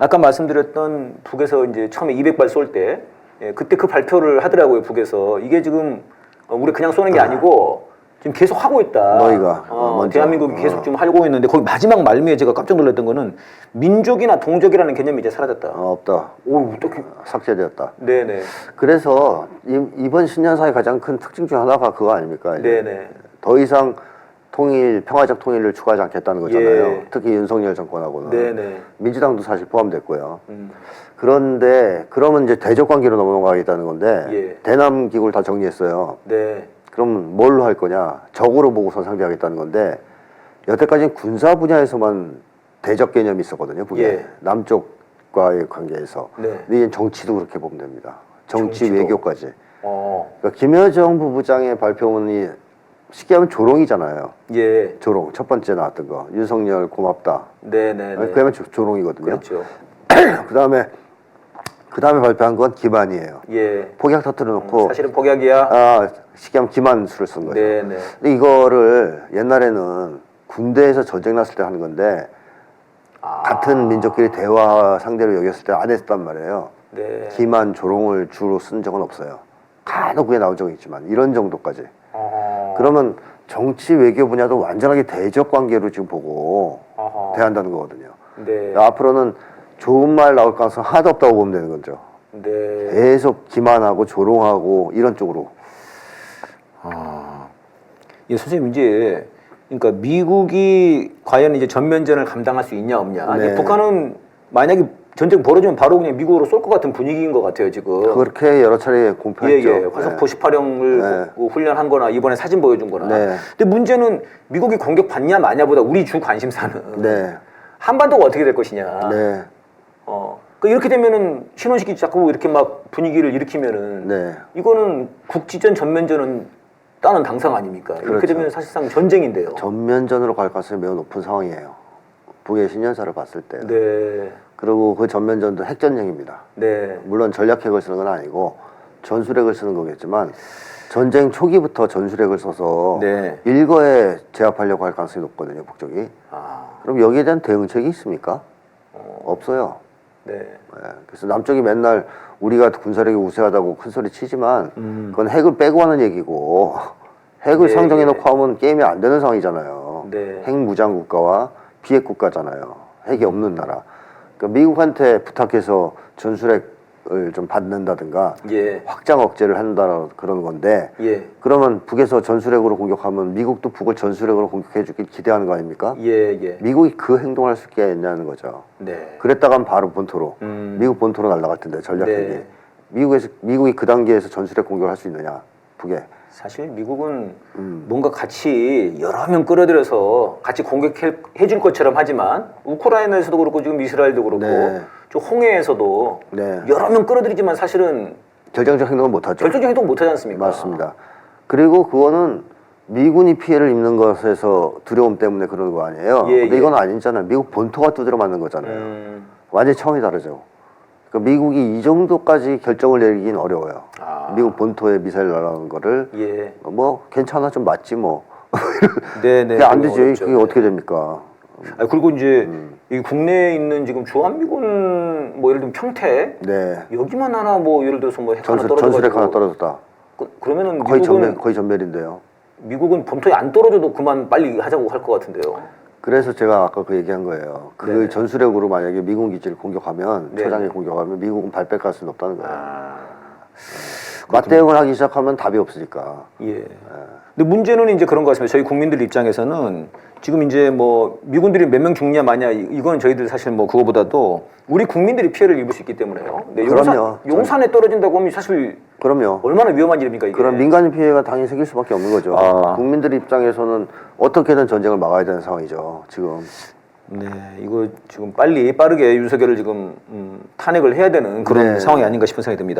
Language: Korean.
아까 말씀드렸던 북에서 이제 처음에 200발 쏠때 예, 그때 그 발표를 하더라고요 북에서 이게 지금 어, 우리 그냥 쏘는 게 아니고 지금 계속 하고 있다. 너희가, 어. 대한민국이 계속 어. 지금 하고 있는데 거기 마지막 말미에 제가 깜짝 놀랐던 거는 민족이나 동족이라는 개념이 이제 사라졌다. 어, 없다. 오 어떻게? 삭제되었다. 네네. 그래서 이, 이번 신년사의 가장 큰 특징 중 하나가 그거 아닙니까? 네네. 더 이상 통일, 평화적 통일을 추구하지 않겠다는 거잖아요. 예. 특히 윤석열 정권하고는. 네네. 민주당도 사실 포함됐고요. 음. 그런데 그러면 이제 대적 관계로 넘어가겠다는 건데 예. 대남 기구를 다 정리했어요. 네. 그럼 뭘로 할 거냐? 적으로 보고서 상대하겠다는 건데 여태까지는 군사 분야에서만 대적 개념이 있었거든요. 북에 예. 남쪽과의 관계에서. 네. 근데 이제 정치도 그렇게 보면 됩니다. 정치 정치도. 외교까지. 어. 그러니까 김여정 부부장의 발표문이 쉽게 하면 조롱이잖아요. 예. 조롱 첫 번째 나왔던 거 윤석열 고맙다. 네네네. 그러면 조- 조롱이거든요. 그렇죠. 그 다음에 그 다음에 발표한 건 기반이에요. 예. 폭약 터뜨려 놓고 사실은 복약이야. 아 쉽게 하면 기만 수를 쓴 거죠. 네네. 근데 이거를 옛날에는 군대에서 전쟁 났을 때 하는 건데 아. 같은 민족끼리 대화 상대로 여겼을 때 안 했단 말이에요. 네. 기만 조롱을 주로 쓴 적은 없어요. 간혹 그게 나온 적은 있지만 이런 정도까지. 어. 그러면 정치 외교 분야도 완전하게 대적 관계로 지금 보고 어허. 대한다는 거거든요. 네. 앞으로는 좋은 말 나올 가능성 하나도 없다고 보면 되는 거죠. 네. 계속 기만하고 조롱하고 이런 쪽으로. 아. 예, 선생님 이제 그러니까 미국이 과연 이제 전면전을 감당할 수 있냐 없냐. 네. 북한은 만약에 전쟁 벌어지면 바로 그냥 미국으로 쏠 것 같은 분위기인 것 같아요 지금. 그렇게 여러 차례 예, 공표했죠. 예. 화살포 18형을 네. 훈련한 거나 이번에 사진 보여준 거나. 네. 근데 문제는 미국이 공격 받냐 마냐보다 우리 주 관심사는 네. 한반도가 어떻게 될 것이냐. 네. 어. 그 이렇게 되면은 신원식이 자꾸 이렇게 막 분위기를 일으키면은 네. 이거는 국지전 전면전은 따는 당상 아닙니까? 이렇게 그렇죠. 되면 사실상 전쟁인데요. 전면전으로 갈 가능성이 매우 높은 상황이에요. 북의 신년사를 봤을 때. 네, 그리고 그 전면전도 핵전쟁입니다. 네, 물론 전략핵을 쓰는 건 아니고 전술핵을 쓰는 거겠지만 전쟁 초기부터 전술핵을 써서 네. 일거에 제압하려고 할 가능성이 높거든요, 북쪽이. 아, 그럼 여기에 대한 대응책이 있습니까? 없어요. 네, 예, 그래서 남쪽이 맨날 우리가 군사력이 우세하다고 큰 소리 치지만 음. 그건 핵을 빼고 하는 얘기고 핵을 예, 상정해 놓고 예. 하면 게임이 안 되는 상황이잖아요. 네. 핵 무장 국가와 비핵 국가잖아요. 핵이 없는 나라. 그러니까 미국한테 부탁해서 전술핵을 좀 받는다든가 예, 확장 억제를 한다 그런 건데 예, 그러면 북에서 전술핵으로 공격하면 미국도 북을 전술핵으로 공격해주길 기대하는 거 아닙니까? 예, 예, 미국이 그 행동을 할수 있겠냐는 거죠. 네, 그랬다간 바로 본토로 음. 미국 본토로 날아갈 텐데 전략핵이 네. 미국에서 미국이 그 단계에서 전술핵 공격을 할 수 있느냐 북에 사실 미국은 음. 뭔가 같이 여러 명 끌어들여서 같이 공격해 줄 것처럼 하지만 우크라이나에서도 그렇고 지금 이스라엘도 그렇고 네. 저 홍해에서도 네. 여러 명 끌어들이지만 사실은 결정적 행동을 못하죠. 결정적 행동 못 하지 않습니까? 맞습니다. 그리고 그거는 미군이 피해를 입는 것에서 두려움 때문에 그러는 거 아니에요. 예, 근데 예. 이건 아니잖아요. 미국 본토가 두드려 맞는 거잖아요. 음, 완전히 차원이 다르죠. 그러니까 미국이 이 정도까지 결정을 내리긴 어려워요. 아. 미국 본토에 미사일 날아오는 거를 예, 뭐 괜찮아 좀 맞지 뭐. 네, 네. 그게 안 되지. 어렵죠. 그게 어떻게 됩니까? 아, 그리고 이제 음. 이 국내에 있는 지금 주한미군 뭐 예를 들면 평택 네. 여기만 하나 뭐 예를 들어서 뭐 핵 하나 전술 떨어져 전술핵 하나 떨어졌다. 그, 그러면은 거의 미국은 전멸 거의 전멸인데요. 미국은 본토에 안 떨어져도 그만 빨리 하자고 할 것 같은데요. 그래서 제가 아까 그 얘기한 거예요. 그 네. 전술핵으로 만약에 미군 기지를 공격하면 네. 초장에 공격하면 미국은 발뺄 가능성이 높다는 거예요. 아, 맞대응을 하기 시작하면 답이 없으니까. 예. 근데 문제는 이제 그런 것 같습니다. 저희 국민들 입장에서는 지금 이제 뭐 미군들이 몇 명 죽냐 마냐 이- 이건 저희들 사실 뭐 그거보다도 우리 국민들이 피해를 입을 수 있기 때문에요. 네, 용산, 그럼요. 용산에 떨어진다고 하면 사실 그럼요. 얼마나 위험한 일입니까 이게? 그런 민간인 피해가 당연히 생길 수밖에 없는 거죠. 아. 국민들 입장에서는 어떻게든 전쟁을 막아야 되는 상황이죠. 지금. 네, 이거 지금 빨리 빠르게 윤석열을 지금 음, 탄핵을 해야 되는 그런 네. 상황이 아닌가 싶은 생각이 듭니다.